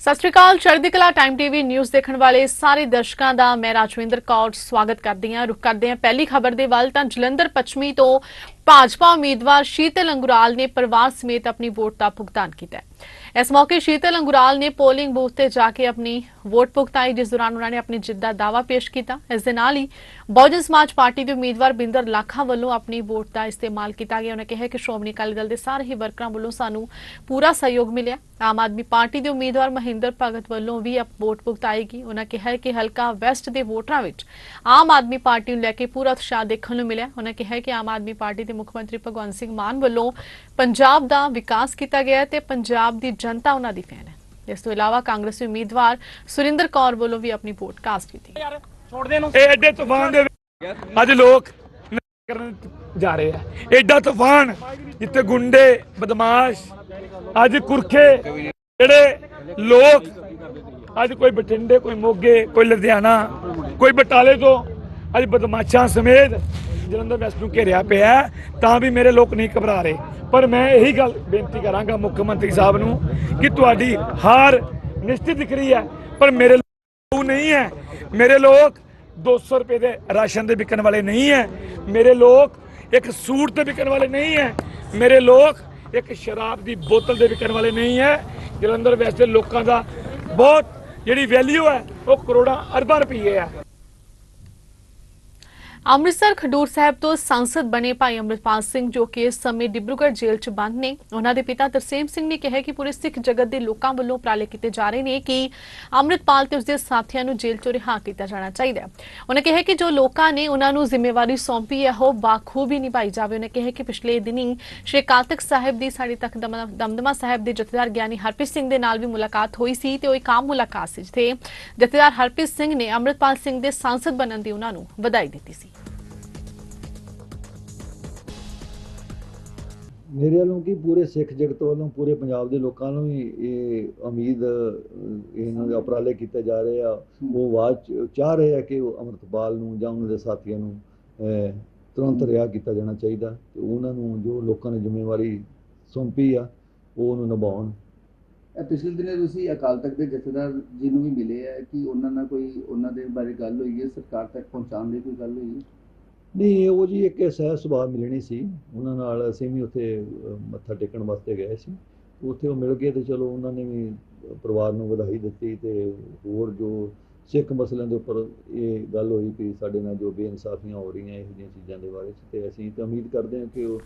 ਸਤਿ ਸ਼੍ਰੀ ਅਕਾਲ, ਚੜ੍ਹਦੀ ਕਲਾ ਟਾਈਮ ਟੀਵੀ ਨਿਊਜ਼ ਦੇਖਣ ਵਾਲੇ ਸਾਰੇ ਦਰਸ਼ਕਾਂ ਦਾ ਮੈਂ ਰਾਜਵਿੰਦਰ ਕੌਰ ਸਵਾਗਤ ਕਰਦੀ ਹਾਂ। ਰੁਕ ਕਰਦੇ ਹਾਂ ਪਹਿਲੀ ਖਬਰ ਦੇ ਵੱਲ ਤਾਂ ਜਲੰਧਰ ਪੱਛਮੀ ਤੋਂ ਭਾਜਪਾ ਉਮੀਦਵਾਰ ਸ਼ੀਤਲ ਅੰਗੁਰਾਲ ਨੇ ਪਰਿਵਾਰ ਸਮੇਤ ਆਪਣੀ ਵੋਟ ਦਾ ਭੁਗਤਾਨ ਕੀਤਾ ਹੈ। ਇਸ ਮੌਕੇ ਸ਼ੀਤਲ ਅੰਗੁਰਾਲ ਨੇ ਪੋਲਿੰਗ ਬੂਥ ਤੇ ਜਾ ਕੇ ਆਪਣੀ ਵੋਟ ਭੁਗਤਾਈ, ਜਿਸ ਦੌਰਾਨ ਉਹਨਾਂ ਨੇ ਆਪਣੀ ਜਿੱਤ ਦਾ ਦਾਅਵਾ ਪੇਸ਼ ਕੀਤਾ। ਇਸ ਦੇ ਨਾਲ ਹੀ ਬਹੁਜਨ ਸਮਾਜ ਪਾਰਟੀ ਦੇ ਉਮੀਦਵਾਰ ਬਿੰਦਰ ਲਾਖਾ ਵੱਲੋਂ ਆਪਣੀ ਵੋਟ ਦਾ ਇਸਤੇਮਾਲ ਕੀਤਾ ਗਿਆ। ਉਹਨਾਂ ਕਿਹਾ ਕਿ ਸ਼੍ਰੋਮਣੀ ਅਕਾਲੀ ਦਲ ਦੇ ਸਾਰੇ ਹੀ ਵਰਕਰਾਂ ਵੱਲੋਂ ਸਾਨੂੰ ਪੂਰਾ ਸਹਿਯੋਗ ਮਿਲਿਆ। ਆਮ ਆਦਮੀ ਪਾਰਟੀ ਦੇ ਉਮੀਦਵਾਰ ਮਹਿੰਦਰ ਭਗਤ ਵੱਲੋਂ ਵੀ ਆਪ ਵੋਟ ਭੁਗਤਾਏਗੀ ਉਹਨਾਂ ਕਿਹਾ ਕਿ ਹਲਕਾ ਵੈਸਟ ਦੇ ਵੋਟਰਾਂ ਵਿੱਚ ਆਮ ਆਦਮੀ ਪਾਰਟੀ ਨੂੰ ਲੈ ਕੇ ਪੂਰਾ ਉਤਸ਼ਾਹ ਦੇਖਣ ਨੂੰ ਮਿਲਿਆ। ਉਹਨਾਂ ਕਿਹਾ ਕਿ ਆਮ ਆਦਮੀ ਪਾਰਟੀ ਦੇ ਮੁੱਖ ਮੰਤਰੀ ਭਗਵੰਤ ਸਿੰਘ ਮਾਨ ਵੱਲੋਂ ਪੰਜਾਬ ਦਾ ਵਿਕਾਸ ਕੀਤਾ ਗਿਆ ਹੈ ਤੇ ਪੰਜਾਬ ਦੀ ਜਨਤਾ ਉਹਨਾਂ ਦੀ ਫੈਨ ਹੈ। ਇਸ ਤੋਂ ਇਲਾਵਾ ਕਾਂਗਰਸੀ ਉਮੀਦਵਾਰ ਸੁਰਿੰਦਰ ਕੌਰ ਵੱਲੋਂ ਵੀ ਆਪਣੀ ਵੋਟ ਕਾਸਟ ਕੀਤੀ ਇਹ ਐਡੇ ਤੂਫਾਨ ਦੇ ਵਿੱਚ ਅੱਜ ਲੋਕ ਨਸ਼ਾ ਕਰਨ ਜਾ ਰਹੇ ਆ। ਐਡਾ ਤੂਫਾਨ ਜਿੱਥੇ ਗੁੰਡੇ ਬਦਮਾਸ਼ ਅੱਜ ਕੁਰਖੇ ਜਿਹੜੇ ਲੋਕ ਅੱਜ ਕੋਈ ਬਠਿੰਡੇ ਕੋਈ ਮੋਗੇ ਕੋਈ ਲੁਧਿਆਣਾ ਕੋਈ ਬਟਾਲੇ ਤੋਂ ਅੱਜ ਬਦਮਾਸ਼ਾਂ ਸਮੇਤ ਜਲੰਧਰ ਵੈਸਟ ਨੂੰ ਘੇਰਿਆ ਪਿਆ ਤਾਂ ਵੀ ਮੇਰੇ ਲੋਕ ਨਹੀਂ ਘਬਰਾ ਰਹੇ। ਪਰ ਮੈਂ ਇਹੀ ਗੱਲ ਬੇਨਤੀ ਕਰਾਂਗਾ ਮੁੱਖ ਮੰਤਰੀ ਸਾਹਿਬ ਨੂੰ ਕਿ ਤੁਹਾਡੀ ਹਾਰ ਨਿਸ਼ਚਿਤ ਦਿਖ ਰਹੀ ਹੈ, ਪਰ ਮੇਰੇ ਲੋਕ ਨਹੀਂ ਹੈ। ਮੇਰੇ ਲੋਕ 200 ਰੁਪਏ ਦੇ ਰਾਸ਼ਨ ਦੇ ਵਿਕਣ ਵਾਲੇ ਨਹੀਂ ਹੈ। ਮੇਰੇ ਲੋਕ ਇੱਕ ਸੂਟ ਤੇ ਵਿਕਣ ਵਾਲੇ ਨਹੀਂ ਹੈ। ਮੇਰੇ ਲੋਕ ਇੱਕ ਸ਼ਰਾਬ ਦੀ ਬੋਤਲ ਦੇ ਵਿਕਣ ਵਾਲੇ ਨਹੀਂ ਹੈ। ਜਲੰਧਰ ਵੈਸੇ ਲੋਕਾਂ ਦਾ ਬਹੁਤ ਜਿਹੜੀ ਵੈਲਿਊ ਹੈ, ਉਹ ਕਰੋੜਾਂ ਅਰਬਾਂ ਰੁਪਏ ਹੈ। ਅੰਮ੍ਰਿਤਸਰ ਖਡੂਰ ਸਾਹਿਬ ਤੋਂ ਸੰਸਦ ਬਣੇ ਭਾਈ ਅੰਮ੍ਰਿਤਪਾਲ ਸਿੰਘ ਜੋ ਕਿ ਇਸ ਸਮੇਂ ਡਿਬਰੂਗੜ੍ਹ ਜੇਲ੍ਹ 'ਚ ਬੰਦ ਨੇ। ਉਹਨਾਂ ਦੇ ਪਿਤਾ ਤਰਸੇਮ ਸਿੰਘ ਨੇ ਕਿਹਾ ਕਿ ਪੂਰੇ ਸਿੱਖ ਜਗਤ ਦੇ ਲੋਕਾਂ ਵੱਲੋਂ ਉਪਰਾਲੇ ਕੀਤੇ ਜਾ ਰਹੇ ਨੇ ਕਿ ਅੰਮ੍ਰਿਤਪਾਲ ਤੇ ਉਸਦੇ ਸਾਥੀਆਂ ਨੂੰ ਜੇਲ੍ਹ 'ਚੋਂ ਰਿਹਾ ਕੀਤਾ ਜਾਣਾ ਚਾਹੀਦਾ ਹੈ। ਉਹਨਾਂ ਕਿਹਾ ਕਿ ਜੋ ਲੋਕਾਂ ਨੇ ਉਹਨਾਂ ਨੂੰ ਜ਼ਿੰਮੇਵਾਰੀ ਸੌਂਪੀ ਹੈ, ਉਹ ਬਾਖੂਬੀ ਨਿਭਾਈ ਜਾਵੇ। ਉਹਨਾਂ ਕਿਹਾ ਕਿ ਪਿਛਲੇ ਦਿਨੀ ਸ਼੍ਰੀ ਅਕਾਲ ਤਖਤ ਸਾਹਿਬ ਦੀ ਸਾਡੀ ਤੱਕ ਦਮਦਮਾ ਸਾਹਿਬ ਦੇ ਜਥੇਦਾਰ ਗਿਆਨੀ ਹਰਪ੍ਰੀਤ ਸਿੰਘ ਦੇ ਨਾਲ ਵੀ ਮੁਲਾਕਾਤ ਹੋਈ ਸੀ ਤੇ ਉਹ ਇੱਕ ਆਮ ਮੁਲਾਕਾਤ ਸੀ ਜਿੱਥੇ ਜਥੇਦਾਰ ਹਰਪ੍ਰੀਤ ਸਿੰਘ ਨੇ ਅੰਮ੍ਰਿਤਪਾਲ ਸਿੰਘ ਦੇ ਸੰਸਦ ਬਣਨ ਦੀ ਉਹਨਾਂ ਨੂੰ ਵਧਾਈ ਦਿੱਤੀ ਸੀ। ਮੇਰੇ ਵੱਲੋਂ ਕੀ ਪੂਰੇ ਸਿੱਖ ਜਗਤ ਵੱਲੋਂ ਪੂਰੇ ਪੰਜਾਬ ਦੇ ਲੋਕਾਂ ਨੂੰ ਵੀ ਇਹ ਉਮੀਦ ਇਹਨਾਂ ਦੇ ਉਪਰਾਲੇ ਕੀਤੇ ਜਾ ਰਹੇ ਆ। ਉਹ ਆਵਾਜ਼ ਚ- ਚਾਹ ਰਹੇ ਆ ਕਿ ਉਹ ਅੰਮ੍ਰਿਤਪਾਲ ਨੂੰ ਜਾਂ ਉਹਨਾਂ ਦੇ ਸਾਥੀਆਂ ਨੂੰ ਤੁਰੰਤ ਰਿਹਾ ਕੀਤਾ ਜਾਣਾ ਚਾਹੀਦਾ ਤੇ ਉਹਨਾਂ ਨੂੰ ਜੋ ਲੋਕਾਂ ਨੇ ਜ਼ਿੰਮੇਵਾਰੀ ਸੌਂਪੀ ਆ ਉਹ ਉਹਨੂੰ ਨਿਭਾਉਣ। ਇਹ ਪਿਛਲੇ ਦਿਨੇ ਤੁਸੀਂ ਅਕਾਲ ਤਖਤ ਦੇ ਜਥੇਦਾਰ ਜੀ ਨੂੰ ਵੀ ਮਿਲੇ ਆ ਕਿ ਉਹਨਾਂ ਨਾਲ ਕੋਈ ਉਹਨਾਂ ਦੇ ਬਾਰੇ ਗੱਲ ਹੋਈ ਹੈ ਸਰਕਾਰ ਤੱਕ ਪਹੁੰਚਾਉਣ ਦੀ ਕੋਈ ਗੱਲ ਹੋਈ ਹੈ? ਨਹੀਂ ਉਹ ਜੀ ਇੱਕ ਸਹਿ ਸੁਭਾਅ ਮਿਲਣੀ ਸੀ। ਉਹਨਾਂ ਨਾਲ ਅਸੀਂ ਵੀ ਉੱਥੇ ਮੱਥਾ ਟੇਕਣ ਵਾਸਤੇ ਗਏ ਸੀ। ਉੱਥੇ ਉਹ ਮਿਲ ਗਏ ਤੇ ਚਲੋ ਉਹਨਾਂ ਨੇ ਵੀ ਪਰਿਵਾਰ ਨੂੰ ਵਧਾਈ ਦਿੱਤੀ ਤੇ ਹੋਰ ਜੋ ਸਿੱਖ ਮਸਲਿਆਂ ਦੇ ਉੱਪਰ ਇਹ ਗੱਲ ਹੋਈ ਕਿ ਸਾਡੇ ਨਾਲ ਜੋ ਬੇਇਨਸਾਫੀਆਂ ਹੋ ਰਹੀਆਂ ਇਹੋ ਜਿਹੀਆਂ ਚੀਜ਼ਾਂ ਦੇ ਬਾਰੇ 'ਚ ਤੇ ਅਸੀਂ ਤਾਂ ਉਮੀਦ ਕਰਦੇ ਹਾਂ ਕਿ ਉਹ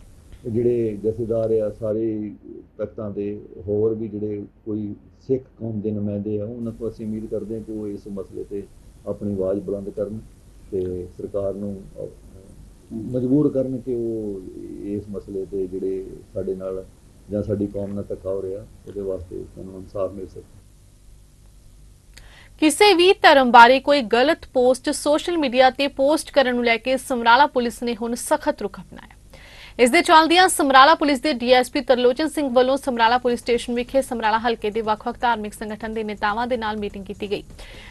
ਜਿਹੜੇ ਜਥੇਦਾਰ ਆ, ਸਾਰੇ ਤਖਤਾਂ ਦੇ ਹੋਰ ਵੀ ਜਿਹੜੇ ਕੋਈ ਸਿੱਖ ਕੌਮ ਦੇ ਨੁਮਾਇੰਦੇ ਆ, ਉਹਨਾਂ ਤੋਂ ਅਸੀਂ ਉਮੀਦ ਕਰਦੇ ਹਾਂ ਕਿ ਉਹ ਇਸ ਮਸਲੇ ਤੇ ਆਪਣੀ ਆਵਾਜ਼ ਬੁਲੰਦ ਕਰਨ ਤੇ ਸਰਕਾਰ ਨੂੰ ਮਜਬੂਰ ਕਰਨ ਕਿ ਉਹ ਇਸ ਮਸਲੇ ਤੇ ਜਿਹੜੇ ਸਾਡੇ ਨਾਲ ਜਾਂ ਸਾਡੀ ਕੌਮ ਨਾਲ ਧੱਕਾ ਹੋ ਰਿਹਾ, ਉਹਦੇ ਵਾਸਤੇ ਸਾਨੂੰ ਇਨਸਾਫ ਮਿਲ ਸਕੇ। ਕਿਸੇ ਵੀ ਧਰਮ ਬਾਰੇ ਕੋਈ ਗਲਤ ਪੋਸਟ ਸੋਸ਼ਲ ਮੀਡੀਆ ਤੇ ਪੋਸਟ ਕਰਨ ਨੂੰ ਲੈ ਕੇ ਸਮਰਾਲਾ ਪੁਲਿਸ ਨੇ ਹੁਣ ਸਖਤ ਰੁਖ ਅਪਣਾਇਆ। ਇਸ ਦੇ ਚੱਲਦਿਆਂ ਸਮਰਾਲਾ ਪੁਲਿਸ ਦੇ ਡੀਐਸਪੀ ਤਰਲੋਚਨ ਸਿੰਘ ਵੱਲੋਂ ਸਮਰਾਲਾ ਪੁਲਿਸ ਸਟੇਸ਼ਨ ਵਿਖੇ ਸਮਰਾਲਾ ਹਲਕੇ ਦੇ ਵੱਖ-ਵੱਖ ਧਾਰਮਿਕ ਸੰਗਠਨ ਦੇ ਨੇਤਾਵਾਂ ਦੇ ਨਾਲ ਮੀਟਿੰਗ ਕੀਤੀ ਗਈ।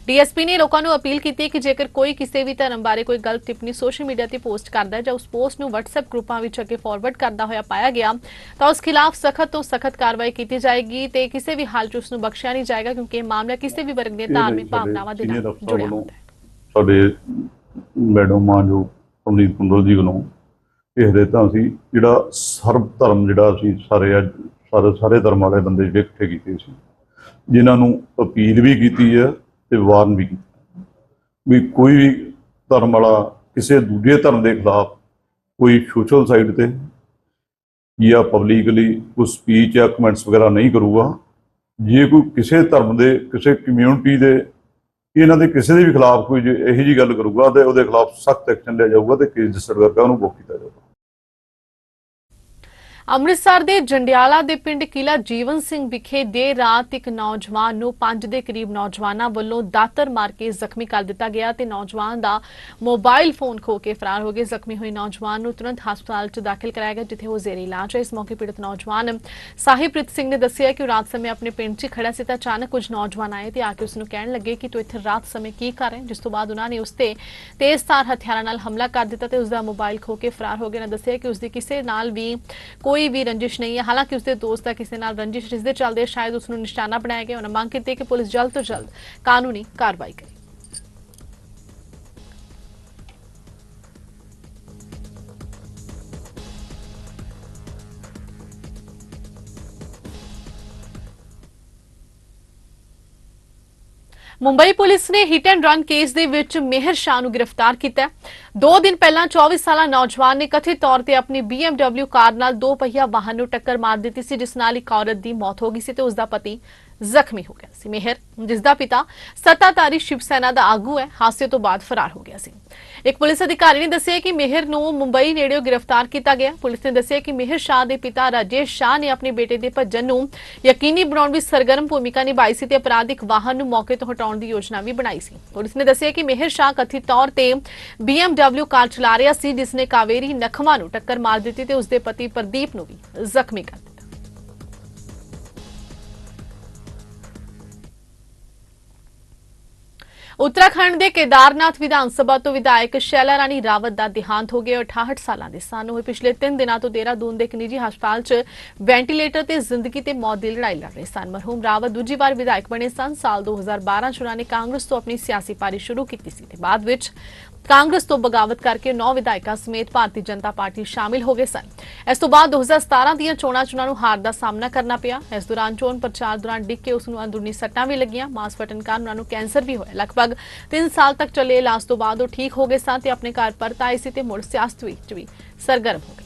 ਡੀਐਸਪੀ ਨੇ ਲੋਕਾਂ ਨੂੰ ਅਪੀਲ ਕੀਤੀ ਕਿ ਜੇਕਰ ਕੋਈ ਕਿਸੇ ਵੀ ਧਰਮ ਬਾਰੇ ਕੋਈ ਗਲਤ ਟਿੱਪਣੀ ਸੋਸ਼ਲ ਮੀਡੀਆ ਤੇ ਪੋਸਟ ਕਰਦਾ ਹੈ ਜਾਂ ਉਸ ਪੋਸਟ ਨੂੰ WhatsApp ਗਰੁੱਪਾਂ ਵਿੱਚ ਅੱਗੇ ਫਾਰਵਰਡ ਕਰਦਾ ਹੋਇਆ ਪਾਇਆ ਗਿਆ ਤਾਂ ਉਸ ਖਿਲਾਫ ਸਖਤ ਤੋਂ ਸਖਤ ਕਾਰਵਾਈ ਕੀਤੀ ਜਾਏਗੀ ਤੇ ਕਿਸੇ ਵੀ ਹਾਲ 'ਚ ਉਸ ਨੂੰ ਬਖਸ਼ਿਆ ਨਹੀਂ ਜਾਏਗਾ ਕਿਉਂਕਿ ਇਹ ਮਾਮਲਾ ਕਿਸੇ ਵੀ ਵਰਗ ਦੀਆਂ ਧਾਰਮਿਕ ਭਾਵਨਾਵਾਂ ਦੇ ਨਾਲ ਜੁੜਿਆ ਹੁੰਦਾ ਹੈ। ਸਾਡੇ ਮੈਡਮ ਮਾਨਜੋ ਅਮਰੀਤ ਕੁੰਡਲ ਜੀ ਵੱਲੋਂ ਇਹ ਹਦਾਇਤਾਂ ਸੀ ਜਿਹੜਾ ਸਰਬ ਧਰਮ ਜਿਹੜਾ ਅਸੀਂ ਸਾਰੇ ਅੱਜ ਸਾਰੇ ਸਾਰੇ ਧਰਮ ਵਾਲੇ ਬੰਦੇ ਜਿਹੜੇ ਇਕੱਠੇ ਕੀਤੇ ਸੀ, ਜਿਨ੍ਹਾਂ ਨੂੰ ਅਪੀਲ ਵੀ ਕੀਤੀ ਹੈ ਤੇ ਵਾਰਨ ਵੀ ਕੀਤਾ ਵੀ ਕੋਈ ਵੀ ਧਰਮ ਵਾਲਾ ਕਿਸੇ ਦੂਜੇ ਧਰਮ ਦੇ ਖਿਲਾਫ ਕੋਈ ਸੋਸ਼ਲ ਸਾਈਟ ਤੇ ਜਾਂ ਪਬਲਿਕਲੀ ਕੋਈ ਸਪੀਚ ਜਾਂ ਕਮੈਂਟਸ ਵਗੈਰਾ ਨਹੀਂ ਕਰੂਗਾ, ਜੇ ਕੋਈ ਕਿਸੇ ਧਰਮ ਦੇ, ਕਿਸੇ ਕਮਿਊਨਿਟੀ ਦੇ, ਇਹਨਾਂ ਦੇ ਕਿਸੇ ਦੇ ਵੀ ਖਿਲਾਫ ਕੋਈ ਜੇ ਇਹੋ ਜੀ ਗੱਲ ਕਰੂਗਾ ਤੇ ਉਹਦੇ ਖਿਲਾਫ ਸਖਤ ਐਕਸ਼ਨ ਲਿਆ ਜਾਊਗਾ ਤੇ ਕੇਸ ਰਜਿਸਟਰ ਕਰਕੇ ਉਹਨੂੰ ਬੁੱਕ ਕੀਤਾ ਜਾਊਗਾ। ਅੰਮ੍ਰਿਤਸਰ ਦੇ ਜੰਡਿਆਲਾ ਦੇ ਪਿੰਡ ਕਿਲਾ ਜੀਵਨ ਸਿੰਘ ਵਿਖੇ ਦੇਰ ਰਾਤ ਇੱਕ ਨੌਜਵਾਨ ਨੂੰ ਪੰਜ ਦੇ ਕਰੀਬ ਨੌਜਵਾਨਾਂ ਵੱਲੋਂ ਦਾਤਰ ਮਾਰ ਕੇ ਜ਼ਖਮੀ ਕਰ ਦਿੱਤਾ ਗਿਆ ਤੇ ਨੌਜਵਾਨ ਦਾ ਮੋਬਾਈਲ ਫੋਨ ਖੋ ਕੇ ਫਰਾਰ ਹੋ ਗਏ ਜ਼ਖਮੀ ਹੋਏ ਨੌਜਵਾਨ ਨੂੰ ਤੁਰੰਤ ਹਸਪਤਾਲ 'ਚ ਦਾਖਲ ਕਰਾਇਆ ਗਿਆ, ਜਿੱਥੇ ਉਹ ਜ਼ੇਰੇ ਇਲਾਜ ਹੈ ਇਸ ਮੌਕੇ ਪੀੜਤ ਨੌਜਵਾਨ ਸਾਹਿਬਪ੍ਰੀਤ ਸਿੰਘ ਨੇ ਦੱਸਿਆ ਕਿ ਉਹ ਰਾਤ ਸਮੇਂ ਆਪਣੇ ਪਿੰਡ 'ਚ ਹੀ ਖੜਾ ਸੀ ਤਾਂ ਅਚਾਨਕ ਕੁਝ ਨੌਜਵਾਨ ਆਏ ਤੇ ਆ ਕੇ ਉਸ ਨੂੰ ਕਹਿਣ ਲੱਗੇ ਕਿ ਤੂੰ ਇੱਥੇ ਰਾਤ ਸਮੇਂ ਕੀ ਕਰ ਰਿਹਾ ਹੈ? ਜਿਸ ਤੋਂ ਬਾਅਦ ਉਹਨਾਂ ਨੇ ਉਸ ਤੇ ਤੇਜ਼ਧਾਰ ਹਥਿਆਰਾਂ ਨਾਲ ਹਮਲਾ ਕਰ ਦਿੱਤਾ ਤੇ ਉਸ ਦਾ ਮੋਬਾਈਲ ਖੋ ਕੇ ਫਰਾਰ ਹੋ ਗਏ ਨਾ ਦੱਸਿਆ ਕਿ ਉਸ ਦੀ ਕਿਸੇ ਨਾਲ ਵੀ ਕੋਈ ਕੋਈ ਵੀ ਰੰਜਿਸ਼ ਨਹੀਂ ਹੈ ਹਾਲਾਂਕਿ ਉਸਦੇ ਦੋਸਤ ਦਾ ਕਿਸੇ ਨਾਲ ਰੰਜਿਸ਼ ਜਿਸ ਦੇ ਚੱਲਦੇ ਸ਼ਾਇਦ ਉਸ ਨੂੰ ਨਿਸ਼ਾਨਾ ਬਣਾਇਆ ਗਿਆ ਉਹਨਾਂ ਮੰਗ ਕੀਤੀ ਹੈ ਕਿ ਪੁਲਿਸ ਜਲਦ ਤੋਂ ਜਲਦ ਕਾਨੂੰਨੀ ਕਾਰਵਾਈ ਕਰੇ ਮੁੰਬਈ ਪੁਲਿਸ ਨੇ ਹਿੱਟ ਐਂਡ ਰਨ ਕੇਸ ਦੇ ਵਿੱਚ ਮਿਹਰ ਸ਼ਾਹ ਨੂੰ ਗ੍ਰਿਫਤਾਰ ਕੀਤਾ ਹੈ। ਦੋ ਦਿਨ ਪਹਿਲਾਂ 24 ਸਾਲਾ ਨੌਜਵਾਨ ਨੇ ਕਥਿਤ ਤੌਰ ਤੇ ਆਪਣੀ BMW ਕਾਰ ਨਾਲ ਦੋ ਪਹੀਆ ਵਾਹਨ ਨੂੰ ਟੱਕਰ ਮਾਰ ਦਿੱਤੀ ਸੀ, ਜਿਸ ਨਾਲ ਇੱਕ ਔਰਤ ਦੀ ਮੌਤ ਹੋ ਗਈ ਸੀ ਤੇ ਉਸ ਦਾ ਪਤੀ ਜ਼ਖਮੀ ਹੋ ਗਿਆ ਸੀ। ਮਿਹਰ ਜਿਸ ਦਾ ਪਿਤਾ ਸੱਤਾਧਾਰੀ ਸ਼ਿਵ ਸੈਨਾ ਦਾ ਆਗੂ ਹੈ, ਹਾਦਸੇ ਤੋਂ ਬਾਅਦ ਫਰਾਰ ਹੋ ਗਿਆ ਸੀ। ਇੱਕ ਪੁਲਿਸ ਅਧਿਕਾਰੀ ਨੇ ਦੱਸਿਆ ਕਿ ਮਿਹਰ ਨੂੰ ਮੁੰਬਈ ਨੇੜਿਓਂ ਗ੍ਰਿਫਤਾਰ ਕੀਤਾ ਗਿਆ। ਪੁਲਿਸ ਨੇ ਦੱਸਿਆ ਕਿ ਮਿਹਰ ਸ਼ਾਹ ਦੇ ਪਿਤਾ ਰਾਜੇਸ਼ ਸ਼ਾਹ ਨੇ ਆਪਣੇ ਬੇਟੇ ਦੇ ਭੱਜਣ ਨੂੰ ਯਕੀਨੀ ਬਣਾਉਣ ਵਿੱਚ ਸਰਗਰਮ ਭੂਮਿਕਾ ਨਿਭਾਈ ਸੀ ਤੇ ਅਪਰਾਧਿਕ ਵਾਹਨ ਨੂੰ ਮੌਕੇ ਤੋਂ ਹਟਾਉਣ ਦੀ ਯੋਜਨਾ ਵੀ ਬਣਾਈ ਸੀ। ਪੁਲਿਸ ਨੇ ਦੱਸਿਆ ਕਿ ਮਿਹਰ ਸ਼ਾਹ ਕਥਿਤ ਤੌਰ ਤੇ BMW ਕਾਰ ਚਲਾ ਰਿਹਾ ਸੀ ਜਿਸ ਨੇ ਕਾਵੇਰੀ ਨਖਮਾ ਨੂੰ ਟੱਕਰ ਮਾਰ ਦਿੱਤੀ ਤੇ ਉਸ ਦੇ ਪਤੀ ਪ੍ਰਦੀਪ ਨੂੰ ਵੀ ਜ਼ਖਮੀ ਕਰ ਦਿੱਤਾ। ਉੱਤਰਾਖੰਡ ਦੇ ਕੇਦਾਰਨਾਥ ਵਿਧਾਨ ਸਭਾ ਤੋਂ ਵਿਧਾਇਕ ਸ਼ੈਲਾ ਰਾਣੀ ਰਾਵਤ ਦਾ ਦੇਹਾਂਤ ਹੋ ਗਿਆ। ਉਹ 68 ਸਾਲਾਂ ਦੇ ਸਨ। ਉਹ ਪਿਛਲੇ 3 ਦਿਨਾਂ ਤੋਂ ਦੇਹਰਾਦੂਨ ਦੇ ਇੱਕ ਨਿੱਜੀ ਹਸਪਤਾਲ 'ਚ ਵੈਂਟੀਲੇਟਰ ਤੇ ਜ਼ਿੰਦਗੀ ਤੇ ਮੌਤ ਦੀ ਲੜਾਈ ਲੜ ਰਹੇ ਸਨ। ਮਰਹੂਮ ਰਾਵਤ ਦੂਜੀ ਵਾਰ ਵਿਧਾਇਕ ਬਣੇ ਸਨ। ਸਾਲ 2012 'ਚ ਉਹਨਾਂ ਨੇ ਕਾਂਗਰਸ ਤੋਂ ਆਪਣੀ ਸਿਆਸੀ ਪਾਰੀ ਸ਼ੁਰੂ ਕੀਤੀ ਸੀ ਤੇ ਬਾਅਦ ਵਿੱਚ ਕਾਂਗਰਸ ਤੋਂ ਬਗਾਵਤ ਕਰਕੇ ਨੌ ਵਿਧਾਇਕਾਂ ਸਮੇਤ ਭਾਰਤੀ ਜਨਤਾ ਪਾਰਟੀ ਸ਼ਾਮਿਲ ਹੋ ਗਏ ਸਨ। ਇਸ ਤੋਂ ਬਾਅਦ 2017 ਦੀਆਂ ਚੋਣਾਂ 'ਚ ਉਹਨਾਂ ਨੂੰ ਹਾਰ ਦਾ ਸਾਹਮਣਾ ਕਰਨਾ ਪਿਆ। ਇਸ ਦੌਰਾਨ ਚੋਣ ਪ੍ਰਚਾਰ ਦੌਰਾਨ ਡਿੱਗ ਕੇ ਉਸ ਨੂੰ ਅੰਦਰੂਨੀ ਸੱਟਾਂ ਵੀ ਲੱਗੀਆਂ। ਮਾਸ ਫਟਣ ਕਾਰਨ ਉਹਨਾਂ ਨੂੰ ਕੈਂਸਰ ਵੀ ਹੋਇਆ। ਲਗਭਗ 3 ਸਾਲ ਤੱਕ ਚੱਲੇ ਇਲਾਜ ਤੋਂ ਬਾਅਦ ਉਹ ਠੀਕ ਹੋ ਗਏ ਸਨ ਤੇ ਆਪਣੇ ਘਰ ਪਰਤ ਆਏ ਸੀ ਤੇ ਮੁੜ ਸਿਆਸਤ ਵਿੱਚ ਵੀ ਸਰਗਰਮ ਹੋ ਗਏ।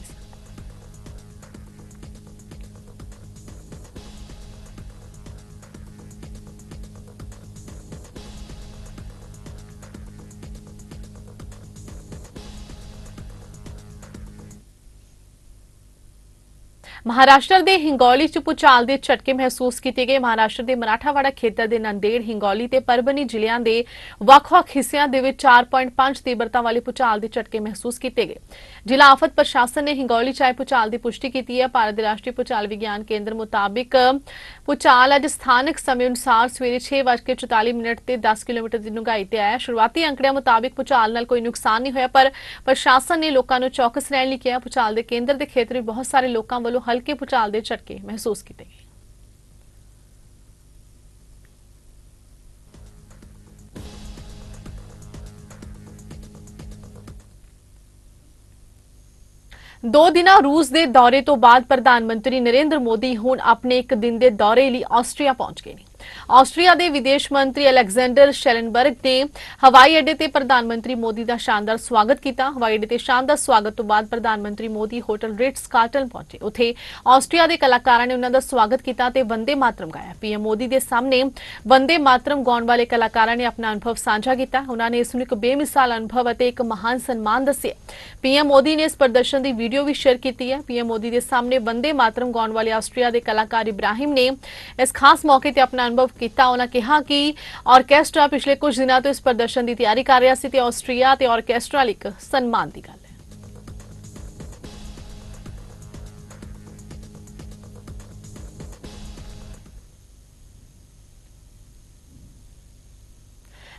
ਮਹਾਰਾਸ਼ਟਰ ਦੇ ਹਿੰਗੋਲੀ ਚ ਭੂਚਾਲ ਦੇ ਝਟਕੇ ਮਹਿਸੂਸ ਕੀਤੇ ਗਏ। ਮਹਾਰਾਸ਼ਟਰ ਦੇ ਮਰਾਠਾਵਾੜਾ ਖੇਤਰ ਦੇ ਨੰਦੇੜ, ਹਿੰਗੋਲੀ ਤੇ ਪਰਬਨੀ ਜ਼ਿਲ੍ਹਿਆਂ ਦੇ ਵੱਖ-ਵੱਖ ਹਿੱਸਿਆਂ ਦੇ ਵਿੱਚ 4.5 ਤੀਬਰਤਾ ਵਾਲੇ ਭੂਚਾਲ ਦੇ ਝਟਕੇ ਮਹਿਸੂਸ ਕੀਤੇ ਗਏ। ਜ਼ਿਲ੍ਹਾ ਆਫਤ ਪ੍ਰਸ਼ਾਸਨ ਨੇ ਹਿੰਗੋਲੀ ਚ ਆਏ ਭੂਚਾਲ ਦੀ ਪੁਸ਼ਟੀ ਕੀਤੀ ਹੈ। ਭਾਰਤ ਦੇ ਰਾਸ਼ਟਰੀ ਭੂਚਾਲ ਵਿਗਿਆਨ ਕੇਂਦਰ ਮੁਤਾਬਿਕ ਭੂਚਾਲ ਅੱਜ ਸਥਾਨਕ ਸਮੇਂ ਅਨੁਸਾਰ ਸਵੇਰੇ 6:44 ਮਿੰਟ ਤੇ 10 ਕਿਲੋਮੀਟਰ ਦੀ ਡੂੰਘਾਈ ਤੇ ਆਇਆ। ਸ਼ੁਰੂਆਤੀ ਅੰਕੜਿਆਂ ਮੁਤਾਬਿਕ ਭੂਚਾਲ ਨਾਲ ਕੋਈ ਨੁਕਸਾਨ ਨਹੀਂ ਹੋਇਆ, ਪਰ ਪ੍ਰਸ਼ਾਸਨ ਨੇ ਲੋਕਾਂ ਨੂੰ ਚੌਕਸ ਰਹਿਣ ਲਈ ਕਿਹਾ। ਭੂਚਾਲ ਦੇ ਕੇਂਦਰ ਦੇ ਖੇਤਰ ਵਿੱਚ ਬਹੁਤ ਸਾਰੇ ਲੋਕਾਂ ਵੱਲੋਂ ਹਲਕੇ ਭੂਚਾਲ ਦੇ ਝਟਕੇ ਮਹਿਸੂਸ ਕੀਤੇ ਗਏ ਦੋ ਦਿਨਾਂ ਰੂਸ ਦੇ ਦੌਰੇ ਤੋਂ ਬਾਅਦ ਪ੍ਰਧਾਨ ਮੰਤਰੀ ਨਰਿੰਦਰ ਮੋਦੀ ਹੁਣ ਆਪਣੇ ਇੱਕ ਦਿਨ ਦੇ ਦੌਰੇ ਲਈ ਆਸਟਰੀਆ ਪਹੁੰਚ ਗਏ ਨੇ ਆਸਟਰੀਆ ਦੇ ਵਿਦੇਸ਼ ਮੰਤਰੀ ਅਲੈਗਜ਼ੈਂਡਰ ਸ਼ੈਲਨਬਰਗ ਨੇ ਹਵਾਈ ਅੱਡੇ ਤੇ ਪ੍ਰਧਾਨ ਮੰਤਰੀ ਮੋਦੀ ਦਾ ਸ਼ਾਨਦਾਰ ਸਵਾਗਤ ਕੀਤਾ। ਹਵਾਈ ਅੱਡੇ ਤੇ ਸ਼ਾਨਦਾਰ ਸਵਾਗਤ ਤੋਂ ਬਾਅਦ ਪ੍ਰਧਾਨ ਮੰਤਰੀ ਮੋਦੀ ਹੋਟਲ ਰਿਟਸ ਕਾਰਟਨ ਪਹੁੰਚੇ। ਉੱਥੇ ਆਸਟਰੀਆ ਦੇ ਕਲਾਕਾਰਾਂ ਨੇ ਉਹਨਾਂ ਦਾ ਸਵਾਗਤ ਕੀਤਾ ਤੇ ਵੰਦੇ ਮਾਤਰਮ ਗਾਇਆ। ਪੀਐਮ ਮੋਦੀ ਦੇ ਸਾਹਮਣੇ ਵੰਦੇ ਮਾਤਰਮ ਗਾਉਣ ਵਾਲੇ ਕਲਾਕਾਰਾਂ ਨੇ ਆਪਣਾ ਅਨੁਭਵ ਸਾਂਝਾ ਕੀਤਾ। ਉਹਨਾਂ ਨੇ ਇਸ ਨੂੰ ਇੱਕ ਬੇਮਿਸਾਲ ਅਨੁਭਵ ਅਤੇ ਇੱਕ ਮਹਾਨ ਸਨਮਾਨ ਦੱਸਿਆ। ਪੀਐਮ ਮੋਦੀ ਨੇ ਇਸ ਪ੍ਰਦਰਸ਼ਨ ਦੀ ਵੀਡੀਓ ਵੀ ਸ਼ੇਅਰ ਕੀਤੀ ਹੈ। ਪੀਐਮ ਮੋਦੀ ਦੇ ਸਾਹਮਣੇ ਵੰਦੇ ਮਾਤਰਮ ਗਾਉਣ ਵਾਲੇ ਆਸਟਰੀਆ ਦੇ ਕਲਾਕਾਰ ਇਬਰਾਹਿਮ ਨੇ ਇਸ ਖਾਸ ਮੌਕੇ ਤੇ ਆਪਣਾ ਅਨੁਭਵ ਕੀਤਾ, ਉਹਨਾਂ ਕਿਹਾ ਕਿ ਆਰਕੈਸਟਰਾ ਪਿਛਲੇ ਕੁਝ ਦਿਨਾਂ ਤੋਂ ਇਸ ਪ੍ਰਦਰਸ਼ਨ ਦੀ ਤਿਆਰੀ ਕਰ ਰਿਹਾ ਸੀ ਤੇ ਆਸਟਰੀਆ ਤੇ ਆਰਕੈਸਟਰਾ ਲਈ ਇੱਕ ਸਨਮਾਨ ਦੀ ਗੱਲ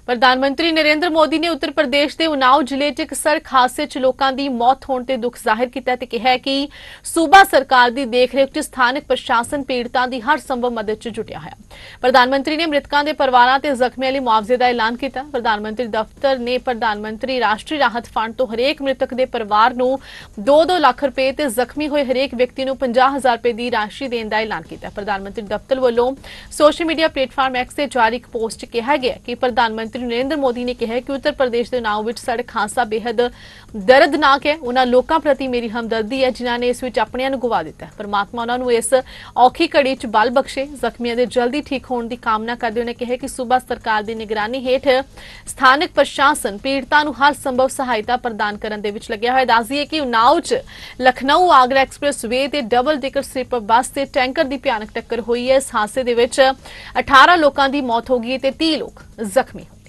ਪ੍ਰਧਾਨ ਮੰਤਰੀ ਨਰਿੰਦਰ ਮੋਦੀ ਨੇ ਉੱਤਰ ਪ੍ਰਦੇਸ਼ ਦੇ ਉਨਾਓ ਜ਼ਿਲ੍ਹੇ 'ਚ ਇੱਕ ਸੜਕ ਹਾਦਸੇ 'ਚ ਲੋਕਾਂ ਦੀ ਮੌਤ ਹੋਣ ਤੇ ਦੁੱਖ ਜ਼ਾਹਿਰ ਕੀਤਾ ਤੇ ਕਿਹਾ ਕਿ ਸੂਬਾ ਸਰਕਾਰ ਦੀ ਦੇਖਰੇਖ 'ਚ ਸਥਾਨਕ ਪ੍ਰਸ਼ਾਸਨ ਪੀੜਤਾਂ ਦੀ ਹਰ ਸੰਭਵ ਮਦਦ 'ਚ ਜੁਟਿਆ ਹੈ ਪ੍ਰਧਾਨ ਮੰਤਰੀ ਨੇ ਮ੍ਰਿਤਕਾਂ ਦੇ ਪਰਿਵਾਰਾਂ ਤੇ ਜ਼ਖਮੀਆਂ ਲਈ ਮੁਆਵਜ਼ੇ ਦਾ ਐਲਾਨ ਕੀਤਾ। ਪ੍ਰਧਾਨ ਮੰਤਰੀ ਦਫ਼ਤਰ ਨੇ ਪ੍ਰਧਾਨ ਮੰਤਰੀ ਰਾਸ਼ਟਰੀ ਰਾਹਤ ਫੰਡ ਤੋਂ ਹਰੇਕ ਮ੍ਰਿਤਕ ਦੇ ਪਰਿਵਾਰ ਨੂੰ 2-2 ਲੱਖ ਰੁਪਏ ਤੇ ਜ਼ਖਮੀ ਹੋਏ ਹਰੇਕ ਵਿਅਕਤੀ ਨੂੰ 50000 ਰੁਪਏ ਦੀ ਰਾਸ਼ੀ ਦੇਣ ਦਾ ਐਲਾਨ ਕੀਤਾ। ਪ੍ਰਧਾਨ ਮੰਤਰੀ ਦਫ਼ਤਰ ਵੱਲੋਂ ਸੋਸ਼ਲ ਮੀਡੀਆ ਪਲੇਟਫਾਰਮ ਐਕਸ ਤੇ ਜਾਰੀ ਇੱਕ ਪੋਸਟ 'ਚ ਕਿਹਾ ਗਿਆ ਕਿ ਪ੍ਰਧਾਨ ਮੰਤਰੀ ਨਰਿੰਦਰ ਮੋਦੀ ਨੇ ਕਿਹਾ ਕਿ ਉੱਤਰ ਪ੍ਰਦੇਸ਼ ਦੇ ਨਾਮ ਵਿੱਚ ਸੜਕ ਹਾਦਸਾ ਬੇहद ਦਰਦਨਾਕ ਹੈ। ਉਹਨਾਂ ਲੋਕਾਂ ਪ੍ਰਤੀ ਮੇਰੀ ਹਮਦਰਦੀ ਹੈ, ਜਿਨ੍ਹਾਂ ਨੇ ਇਸ ਵਿੱਚ ਆਪਣਿਆਂ ਨੂੰ ਗਵਾ ਦਿੱਤਾ ਪਰਮਾਤਮਾ ਉਹਨਾਂ ਨੂੰ ਇਸ ਔਖੀ ਘੜੀ 'ਚ ਬਲ ਬਖਸ਼ੇ। ਜ਼ਖਮੀਆਂ ਦੇ ਜਲਦੀ ਠੀਕ ਹੋਣ ਦੀ ਕਾਮਨਾ ਕਰਦੇ ਉਹਨੇ ਕਿਹਾ ਕਿ ਸੂਬਾ ਸਰਕਾਰ ਦੀ ਨਿਗਰਾਨੀ ਹੇਠ ਸਥਾਨਕ ਪ੍ਰਸ਼ਾਸਨ ਪੀੜਤਾਂ ਨੂੰ ਹਰ ਸੰਭਵ ਸਹਾਇਤਾ ਪ੍ਰਦਾਨ ਕਰਨ ਦੇ ਵਿੱਚ ਲੱਗਿਆ ਹੋਇਆ ਦੱਸਦੀਏ ਕਿ ਉਨਾਓ 'ਚ ਲਖਨਊ ਆਗਰਾ ਐਕਸਪ੍ਰੈਸ ਵੇ ਤੇ ਡਬਲ ਡੈਕਰ ਸਲੀਪਰ ਬੱਸ ਤੇ ਟੈਂਕਰ ਦੀ ਭਿਆਨਕ ਟੱਕਰ ਹੋਈ ਹੈ। ਇਸ ਹਾਦਸੇ ਦੇ ਵਿੱਚ 18 ਲੋਕਾਂ ਦੀ ਮੌਤ ਹੋ ਗਈ ਹੈ ਤੇ 30 ਲੋਕ ਜ਼ਖਮੀ ਹੋਏ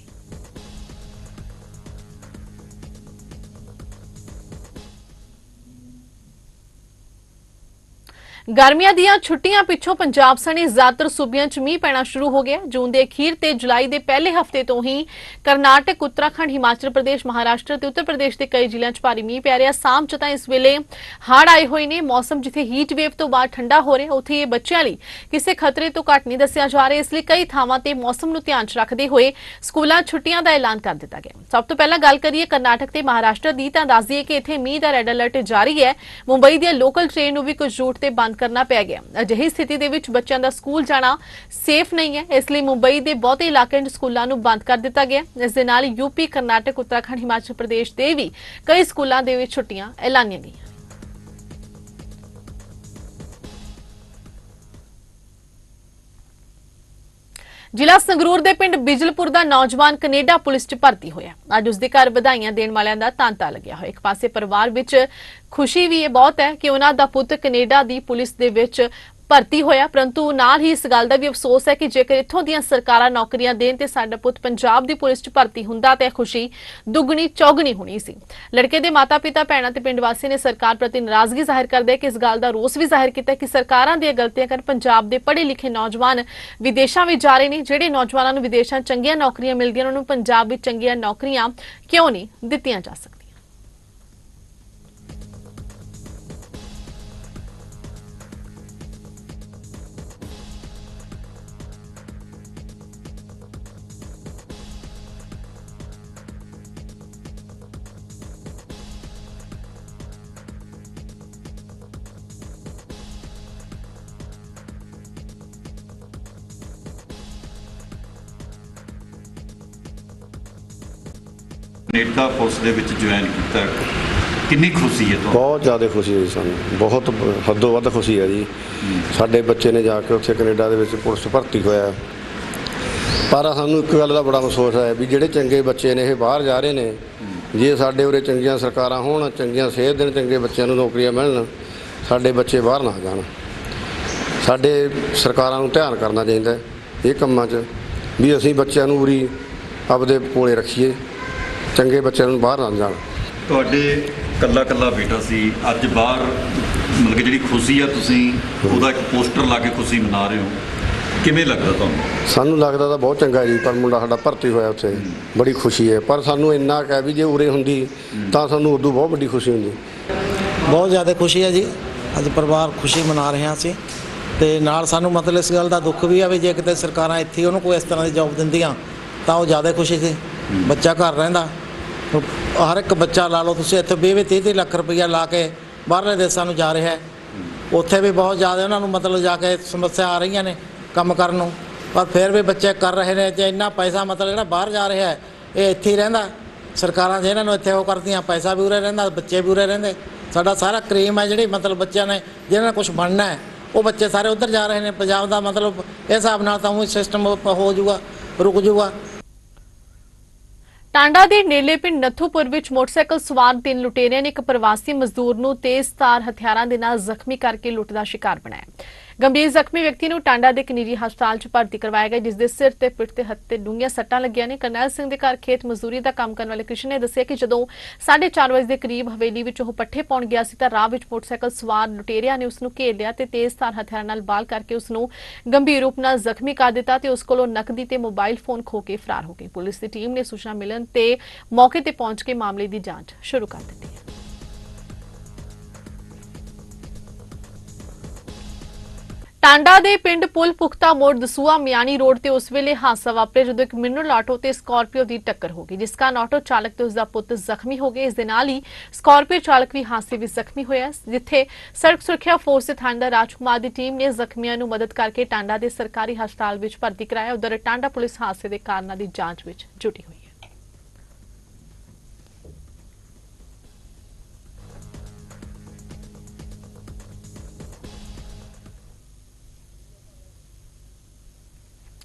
ਗਰਮੀਆਂ ਦੀਆਂ ਛੁੱਟੀਆਂ ਪਿੱਛੋਂ ਪੰਜਾਬ ਸਣੇ ਜ਼ਿਆਦਾਤਰ ਸੂਬਿਆਂ 'ਚ ਮੀਂਹ ਪੈਣਾ ਸ਼ੁਰੂ ਹੋ ਗਿਆ। ਜੂਨ ਦੇ ਅਖੀਰ ਤੇ ਜੁਲਾਈ ਦੇ ਪਹਿਲੇ ਹਫ਼ਤੇ ਤੋਂ ਹੀ ਕਰਨਾਟਕ, ਉੱਤਰਾਖੰਡ, ਹਿਮਾਚਲ ਪ੍ਰਦੇਸ਼, ਮਹਾਰਾਸ਼ਟਰ ਤੇ ਉੱਤਰ ਪ੍ਰਦੇਸ਼ ਦੇ ਕਈ ਜ਼ਿਲ੍ਹਿਆਂ 'ਚ ਭਾਰੀ ਮੀਂਹ ਪੈ ਰਿਹਾ। ਸਾਮ 'ਚ ਤਾਂ ਇਸ ਵੇਲੇ ਹੜ ਆਏ ਹੋਏ ਨੇ। ਮੌਸਮ ਜਿੱਥੇ ਹੀਟ ਵੇਵ ਤੋਂ ਬਾਅਦ ਠੰਡਾ ਹੋ ਰਿਹਾ, ਉੱਥੇ ਇਹ ਬੱਚਿਆਂ ਲਈ ਕਿਸੇ ਖਤਰੇ ਤੋਂ ਘੱਟ ਨਹੀਂ ਦੱਸਿਆ ਜਾ ਰਿਹਾ। ਇਸ ਲਈ ਕਈ ਥਾਵਾਂ ਤੇ ਮੌਸਮ ਨੂੰ ਧਿਆਨ 'ਚ ਰੱਖਦੇ ਹੋਏ ਸਕੂਲਾਂ ਛੁੱਟੀਆਂ ਦਾ ਐਲਾਨ ਕਰ ਦਿੱਤਾ ਗਿਆ। ਸਭ ਤੋਂ ਪਹਿਲਾਂ ਗੱਲ ਕਰੀਏ ਕਰਨਾਟਕ ਤੇ ਮਹਾਰਾਸ਼ਟਰ ਦੀ, ਤਾਂ ਦੱਸ ਦਈਏ ਕਿ ਇੱਥੇ ਮੀਂਹ ਦਾ ਰੈੱਡ ਅਲਰਟ ਜਾਰੀ ਹੈ। ਮੁੰਬਈ ਦੀਆਂ ਲੋਕਲ ਟ੍ਰੇਨ ਨੂੰ ਵੀ ਕੁਝ ਰੂਟ ਤੇ ਬੰਦ ਕਰਨਾ ਪੈ ਗਿਆ। ਅਜਿਹੀ ਸਥਿਤੀ ਦੇ ਵਿੱਚ ਬੱਚਿਆਂ ਦਾ ਸਕੂਲ ਜਾਣਾ ਸੇਫ ਨਹੀਂ ਹੈ। ਇਸ ਲਈ ਮੁੰਬਈ ਦੇ ਬਹੁਤੇ ਇਲਾਕਿਆਂ 'ਚ ਸਕੂਲਾਂ ਨੂੰ ਬੰਦ ਕਰ ਦਿੱਤਾ ਗਿਆ। ਇਸ ਦੇ ਨਾਲ ਯੂਪੀ ਕਰਨਾਟਕ, ਉੱਤਰਾਖੰਡ, ਹਿਮਾਚਲ ਪ੍ਰਦੇਸ਼ ਦੇ ਵੀ ਕਈ ਸਕੂਲਾਂ ਦੇ ਵਿੱਚ ਛੁੱਟੀਆਂ ਐਲਾਨੀਆਂ ਗਈਆਂ। ਜ਼ਿਲ੍ਹਾ ਸੰਗਰੂਰ ਦੇ ਪਿੰਡ ਬਿਜਲਪੁਰ ਦਾ ਨੌਜਵਾਨ ਕੈਨੇਡਾ ਪੁਲਿਸ 'ਚ ਭਰਤੀ ਹੋਇਆ। ਅੱਜ ਉਸ ਦੇ ਘਰ ਵਧਾਈਆਂ ਦੇਣ ਵਾਲਿਆਂ ਦਾ ਤਾਂਤਾ ਲੱਗਿਆ ਹੋਇਆ। ਇੱਕ ਪਾਸੇ ਪਰਿਵਾਰ ਵਿੱਚ ਖੁਸ਼ੀ ਵੀ ਇਹ ਬਹੁਤ ਹੈ ਕਿ ਉਹਨਾਂ ਦਾ ਪੁੱਤ ਕੈਨੇਡਾ ਦੀ ਪੁਲਿਸ ਦੇ ਵਿੱਚ ਭਰਤੀ ਹੋਇਆ, ਪਰੰਤੂ ਨਾਲ ਹੀ ਇਸ ਗੱਲ ਦਾ ਵੀ ਅਫਸੋਸ ਹੈ ਕਿ ਜੇਕਰ ਇੱਥੋਂ ਦੀਆਂ ਸਰਕਾਰਾਂ ਨੌਕਰੀਆਂ ਦੇਣ ਤੇ ਸਾਡਾ ਪੁੱਤ ਪੰਜਾਬ ਦੀ ਪੁਲਿਸ 'ਚ ਭਰਤੀ ਹੁੰਦਾ ਤੇ ਖੁਸ਼ੀ ਦੁੱਗਣੀ ਚੌਗਣੀ ਹੋਣੀ ਸੀ। ਲੜਕੇ ਦੇ ਮਾਤਾ-ਪਿਤਾ, ਭੈਣਾਂ ਤੇ ਪਿੰਡ ਵਾਸੀ ਨੇ ਸਰਕਾਰ ਪ੍ਰਤੀ ਨਾਰਾਜ਼ਗੀ ਜ਼ਾਹਿਰ ਕਰਦੇ ਕਿ ਇਸ ਗੱਲ ਦਾ ਰੋਸ ਵੀ ਜ਼ਾਹਿਰ ਕੀਤਾ ਕਿ ਸਰਕਾਰਾਂ ਦੀਆਂ ਗਲਤੀਆਂ ਕਾਰਨ ਪੰਜਾਬ ਦੇ ਪੜ੍ਹੇ ਲਿਖੇ ਨੌਜਵਾਨ ਵਿਦੇਸ਼ਾਂ ਵਿੱਚ ਜਾ ਰਹੇ ਨੇ, ਜਿਹੜੇ ਨੌਜਵਾਨਾਂ ਨੂੰ ਵਿਦੇਸ਼ਾਂ ਚੰਗੀਆਂ ਨੌਕਰੀਆਂ ਮਿਲਦੀਆਂ ਉਹਨਾਂ ਨੂੰ ਪੰਜਾਬ ਵਿੱਚ ਚੰਗੀਆਂ ਨੌਕਰੀਆਂ ਕਿਉਂ ਨਹੀਂ ਦਿੱਤੀਆਂ ਜਾ ਸਕਦੀਆਂ? ਕੈਨੇਡਾ ਪੁਲਿਸ ਦੇ ਵਿੱਚ ਜੁਆਇਨ ਕੀਤਾ। ਕਿੰਨੀ ਖੁਸ਼ੀ ਹੈ ਤੁਹਾਨੂੰ? ਬਹੁਤ ਜ਼ਿਆਦਾ ਖੁਸ਼ੀ ਹੋਈ ਸਾਨੂੰ। ਬਹੁਤ ਹੱਦੋਂ ਵੱਧ ਖੁਸ਼ੀ ਹੈ ਜੀ। ਸਾਡੇ ਬੱਚੇ ਨੇ ਜਾ ਕੇ ਉੱਥੇ ਕੈਨੇਡਾ ਦੇ ਵਿੱਚ ਪੁਲਿਸ ਭਰਤੀ ਹੋਇਆ। ਪਰ ਸਾਨੂੰ ਇੱਕ ਗੱਲ ਦਾ ਬੜਾ ਅਫਸੋਸ ਹੈ ਵੀ ਜਿਹੜੇ ਚੰਗੇ ਬੱਚੇ ਨੇ ਇਹ ਬਾਹਰ ਜਾ ਰਹੇ ਨੇ ਜੇ ਸਾਡੇ ਉਰੇ ਚੰਗੀਆਂ ਸਰਕਾਰਾਂ ਹੋਣ ਚੰਗੀਆਂ ਸਿਹਤ ਦੇਣ ਚੰਗੇ ਬੱਚਿਆਂ ਨੂੰ ਨੌਕਰੀਆਂ ਮਿਲਣ ਸਾਡੇ ਬੱਚੇ ਬਾਹਰ ਨਾ ਜਾਣ। ਸਾਡੇ ਸਰਕਾਰਾਂ ਨੂੰ ਧਿਆਨ ਕਰਨਾ ਚਾਹੀਦਾ ਇਹ ਕੰਮਾਂ 'ਚ ਵੀ ਅਸੀਂ ਬੱਚਿਆਂ ਨੂੰ ਉਰੀ ਆਪਦੇ ਕੋਲੇ ਰੱਖੀਏ। ਚੰਗੇ ਬੱਚਿਆਂ ਨੂੰ ਬਾਹਰ ਨਾ ਜਾਣ। ਤੁਹਾਡੇ ਕੱਲਾ ਕੱਲਾ ਬੇਟਾ ਸੀ ਅੱਜ ਬਾਹਰ ਮਤਲਬ ਕਿ ਜਿਹੜੀ ਖੁਸ਼ੀ ਆ ਤੁਸੀਂ ਉਹਦਾ ਇੱਕ ਪੋਸਟਰ ਲਾ ਕੇ ਖੁਸ਼ੀ ਮਨਾ ਰਹੇ ਹੋ। ਕਿਵੇਂ ਲੱਗਦਾ ਤੁਹਾਨੂੰ? ਸਾਨੂੰ ਲੱਗਦਾ ਤਾਂ ਬਹੁਤ ਚੰਗਾ ਜੀ ਪਰ ਮੁੰਡਾ ਸਾਡਾ ਭਰਤੀ ਹੋਇਆ ਉੱਥੇ। ਬੜੀ ਖੁਸ਼ੀ ਹੈ। ਪਰ ਸਾਨੂੰ ਇੰਨਾ ਕਹਿ ਵੀ ਜੇ ਉਰੇ ਹੁੰਦੀ ਤਾਂ ਸਾਨੂੰ ਉਦੋਂ ਬਹੁਤ ਵੱਡੀ ਖੁਸ਼ੀ ਹੁੰਦੀ। ਬਹੁਤ ਜ਼ਿਆਦਾ ਖੁਸ਼ੀ ਹੈ ਜੀ। ਅੱਜ ਪਰਿਵਾਰ ਖੁਸ਼ੀ ਮਨਾ ਰਹੇ ਹਾਂ ਅਸੀਂ ਤੇ ਨਾਲ ਸਾਨੂੰ ਮਤਲਬ ਇਸ ਗੱਲ ਦਾ ਦੁੱਖ ਵੀ ਆ ਵੀ ਜੇ ਕਿਤੇ ਸਰਕਾਰਾਂ ਇੱਥੇ ਉਹਨੂੰ ਕੋਈ ਇਸ ਤਰ੍ਹਾਂ ਦੀ ਜੌਬ ਦਿੰਦੀਆਂ ਤਾਂ ਉਹ ਜ਼ਿਆਦਾ ਖੁਸ਼ੀ ਸੀ। ਬੱਚਾ ਘਰ ਰਹਿੰਦਾ। ਹਰ ਇੱਕ ਬੱਚਾ ਲਾ ਲਓ ਤੁਸੀਂ, ਇੱਥੇ 20 30 30 ਲੱਖ ਰੁਪਈਆ ਲਾ ਕੇ ਬਾਹਰਲੇ ਦੇਸ਼ਾਂ ਨੂੰ ਜਾ ਰਿਹਾ ਹੈ। ਉੱਥੇ ਵੀ ਬਹੁਤ ਜ਼ਿਆਦਾ ਉਹਨਾਂ ਨੂੰ ਮਤਲਬ ਜਾ ਕੇ ਸਮੱਸਿਆ ਆ ਰਹੀਆਂ ਨੇ ਕੰਮ ਕਰਨ ਨੂੰ। ਪਰ ਫਿਰ ਵੀ ਬੱਚੇ ਕਰ ਰਹੇ ਨੇ ਤੇ ਇੰਨਾ ਪੈਸਾ ਮਤਲਬ ਜਿਹੜਾ ਬਾਹਰ ਜਾ ਰਿਹਾ ਹੈ, ਇਹ ਇੱਥੇ ਹੀ ਰਹਿੰਦਾ। ਸਰਕਾਰਾਂ ਜਿਹਨਾਂ ਨੂੰ ਇੱਥੇ ਉਹ ਕਰਦੀਆਂ, ਪੈਸਾ ਵੀ ਉਰੇ ਰਹਿੰਦਾ, ਬੱਚੇ ਵੀ ਉਰੇ ਰਹਿੰਦੇ। ਸਾਡਾ ਸਾਰਾ ਕਰੀਮ ਹੈ ਜਿਹੜੀ ਮਤਲਬ ਬੱਚਿਆਂ ਨੇ, ਜਿਹਨਾਂ ਨੇ ਕੁਝ ਬਣਨਾ ਹੈ, ਉਹ ਬੱਚੇ ਸਾਰੇ ਉੱਧਰ ਜਾ ਰਹੇ ਨੇ। ਪੰਜਾਬ ਦਾ ਮਤਲਬ ਇਸ ਹਿਸਾਬ ਨਾਲ ਤਾਂ ਉਹ ਸਿਸਟਮ ਹੋ ਜਾਊਗਾ, ਰੁਕ ਜਾਊਗਾ। ਟਾਂਡਾ ਦੇ ਨੇਲੇ ਪਿੰਡ ਨੱਥੂਪੁਰ ਵਿੱਚ ਮੋਟਰਸਾਈਕਲ ਸਵਾਰ ਤਿੰਨ ਲੁਟੇਰਿਆਂ ਨੇ ਇੱਕ ਪ੍ਰਵਾਸੀ ਮਜ਼ਦੂਰ ਨੂੰ ਤੇਜ਼ਧਾਰ ਹਥਿਆਰਾਂ ਦੇ ਨਾਲ ਜ਼ਖਮੀ ਕਰਕੇ ਲੁੱਟ ਦਾ ਸ਼ਿਕਾਰ ਬਣਾਇਆ। ਗੰਭੀਰ ਜ਼ਖਮੀ ਵਿਅਕਤੀ ਨੂੰ ਟਾਂਡਾ ਦੇ ਇੱਕ ਨਿੱਜੀ ਹਸਪਤਾਲ 'ਚ ਭਰਤੀ ਕਰਵਾਇਆ ਗਿਆ ਜਿਸ ਦੇ ਸਿਰ ਤੇ ਪਿੱਠ ਤੇ ਹੱਥ ਤੇ ਡੂੰਘੀਆਂ ਸੱਟਾਂ ਲੱਗੀਆਂ ਨੇ। ਕਰਨੈਲ ਸਿੰਘ ਦੇ ਘਰ ਖੇਤ ਮਜ਼ਦੂਰੀ ਦਾ ਕੰਮ ਕਰਨ ਵਾਲੇ ਕ੍ਰਿਸ਼ਨ ਨੇ ਦੱਸਿਆ ਕਿ ਜਦੋਂ 4:30 ਵਜੇ ਦੇ ਕਰੀਬ ਹਵੇਲੀ ਵਿੱਚ ਉਹ ਪੱਠੇ ਪਾਉਣ ਗਿਆ ਸੀ ਤਾਂ ਰਾਹ ਵਿੱਚ ਮੋਟਰਸਾਈਕਲ ਸਵਾਰ ਲੁਟੇਰਿਆਂ ਨੇ ਉਸ ਨੂੰ ਘੇਰ ਲਿਆ ਤੇ ਤੇਜ਼ਧਾਰ ਹਥਿਆਰਾਂ ਨਾਲ ਬਾਲ ਕਰਕੇ ਉਸ ਨੂੰ ਗੰਭੀਰ ਰੂਪ ਨਾਲ ਜ਼ਖਮੀ ਕਰ ਦਿੱਤਾ ਤੇ ਉਸ ਕੋਲੋਂ ਨਕਦੀ ਤੇ ਮੋਬਾਈਲ ਫੋਨ ਖੋ ਕੇ ਫਰਾਰ ਹੋ ਗਈ। ਪੁਲਿਸ ਦੀ ਟੀਮ ਨੇ ਸੂਚਨਾ ਮਿਲਣ ਤੇ ਮੌਕੇ ਤੇ ਪਹੁੰਚ ਕੇ ਮਾਮਲੇ ਦੀ ਜਾਂਚ ਸ਼ੁਰੂ ਕਰ ਦਿੱਤੀ ਹੈ। ਟਾਂਡਾ ਦੇ ਪਿੰਡ ਪੁਲ ਪੁਖਤਾ ਮੋੜ ਦਸੂਆ ਮਿਆਣੀ ਰੋਡ ਤੇ ਉਸ ਵੇਲੇ ਹਾਦਸਾ ਵਾਪਰਿਆ ਜਦੋਂ ਇੱਕ ਮਿਨਰਲ ਆਟੋ ਤੇ ਸਕਾਰਪੀਓ ਦੀ ਟੱਕਰ ਹੋ ਗਈ, ਜਿਸ ਕਾਰਨ ਆਟੋ ਚਾਲਕ ਤੇ ਉਸ ਦਾ ਪੁੱਤ ਜ਼ਖਮੀ ਹੋ ਗਏ। ਇਸ ਦੇ ਨਾਲ ਹੀ ਸਕਾਰਪੀਓ ਚਾਲਕ ਵੀ ਹਾਦਸੇ ਵਿੱਚ ਜ਼ਖਮੀ ਹੋਇਆ, ਜਿੱਥੇ ਸੜਕ ਸੁਰੱਖਿਆ ਫੋਰਸ ਦੇ ਥਾਣੇਦਾਰ ਰਾਜਕੁਮਾਰ ਦੀ ਟੀਮ ਨੇ ਜ਼ਖਮੀਆਂ ਨੂੰ ਮਦਦ ਕਰਕੇ ਟਾਂਡਾ ਦੇ ਸਰਕਾਰੀ ਹਸਪਤਾਲ ਵਿੱਚ ਭਰਤੀ ਕਰਾਇਆ। ਉਧਰ ਟਾਂਡਾ ਪੁਲਿਸ ਹਾਦਸੇ ਦੇ ਕਾਰਨਾਂ ਦੀ ਜਾਂਚ ਵਿੱਚ ਜੁਟੀ ਹੋਈ।